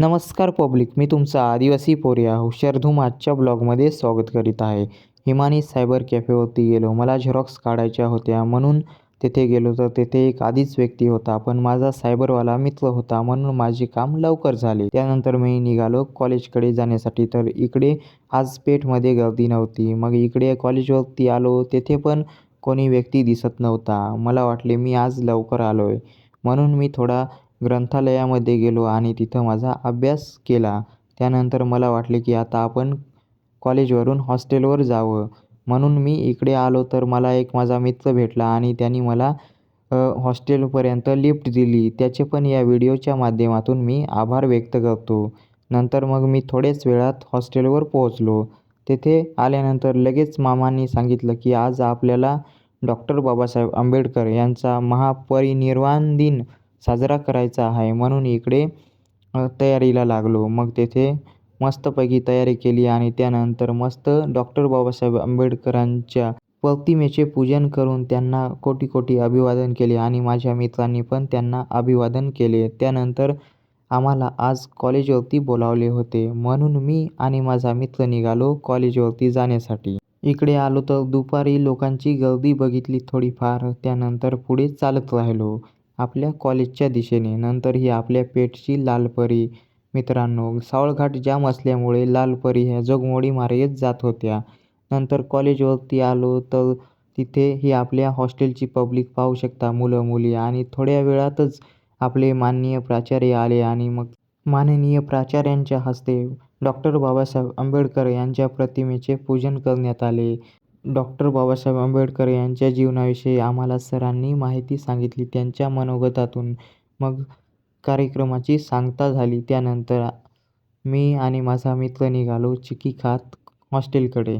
नमस्कार पब्लिक मी तुमचा आदिवासी पोरिया हुशारधूम आजच्या ब्लॉगमध्ये स्वागत करीत आहे. हिमानी सायबर कॅफेवरती गेलो. मला झेरॉक्स काढायच्या होत्या म्हणून तेथे गेलो. तर तेथे एक आधीच व्यक्ती होता. पण माझा सायबरवाला मित्र होता म्हणून माझे काम लवकर झाले. त्यानंतर मी निघालो कॉलेजकडे जाण्यासाठी. तर इकडे आज पेठमध्ये गर्दी नव्हती. मग इकडे कॉलेजवरती आलो. तेथे पण कोणी व्यक्ती दिसत नव्हता. मला वाटले मी आज लवकर आलो आहे म्हणून मी थोडा ग्रंथालयामध्ये गेलो आणि तिथं माझा अभ्यास केला. त्यानंतर मला वाटले की आता आपण कॉलेजवरून हॉस्टेलवर जावं. म्हणून मी इकडे आलो तर मला एक माझा मित्र भेटला आणि त्यांनी मला हॉस्टेलपर्यंत लिफ्ट दिली. त्याचे पण या व्हिडिओच्या माध्यमातून मी आभार व्यक्त करतो. नंतर मग मी थोड्याच वेळात हॉस्टेलवर पोहोचलो. तेथे आल्यानंतर लगेच मामांनी सांगितलं की आज आपल्याला डॉक्टर बाबासाहेब आंबेडकर यांचा महापरिनिर्वाण दिन साजरा करायचा आहे. म्हणून इकडे तयारीला लागलो. मग तेथे मस्तपैकी तयारी केली आणि त्यानंतर मस्त डॉक्टर बाबासाहेब आंबेडकरांच्या प्रतिमेचे पूजन करून त्यांना कोटी कोटी अभिवादन केले आणि माझ्या मित्रांनी पण त्यांना अभिवादन केले. त्यानंतर आम्हाला आज कॉलेजवरती बोलावले होते. म्हणून मी आणि माझा मित्र निघालो कॉलेजवरती जाण्यासाठी. इकडे आलो तर दुपारी लोकांची गर्दी बघितली थोडीफार. त्यानंतर पुढे चालत राहिलो. आपल्या कॉलेजच्या दिशेने. नंतर ही आपल्या पेठची लालपरी. मित्रांनो सावळघाट जाम असल्यामुळे लालपरी ह्या जोगमोडी मार्गेच जात होत्या. नंतर कॉलेजवरती आलो तर तिथे ही आपल्या हॉस्टेलची पब्लिक पाहू शकता. मुलं मुली आणि थोड्या वेळातच आपले माननीय प्राचार्य आले आणि मग माननीय प्राचार्यांच्या हस्ते डॉक्टर बाबासाहेब आंबेडकर यांच्या प्रतिमेचे पूजन करण्यात आले. डॉक्टर बाबासाहेब आंबेडकर यांच्या जीवनाविषयी आम्हाला सरांनी माहिती सांगितली. त्यांच्या मनोगतातून मग कार्यक्रमाची सांगता झाली. त्यानंतर मी आणि माझा मित्र निघालो चिकी खात हॉस्टेलकडे.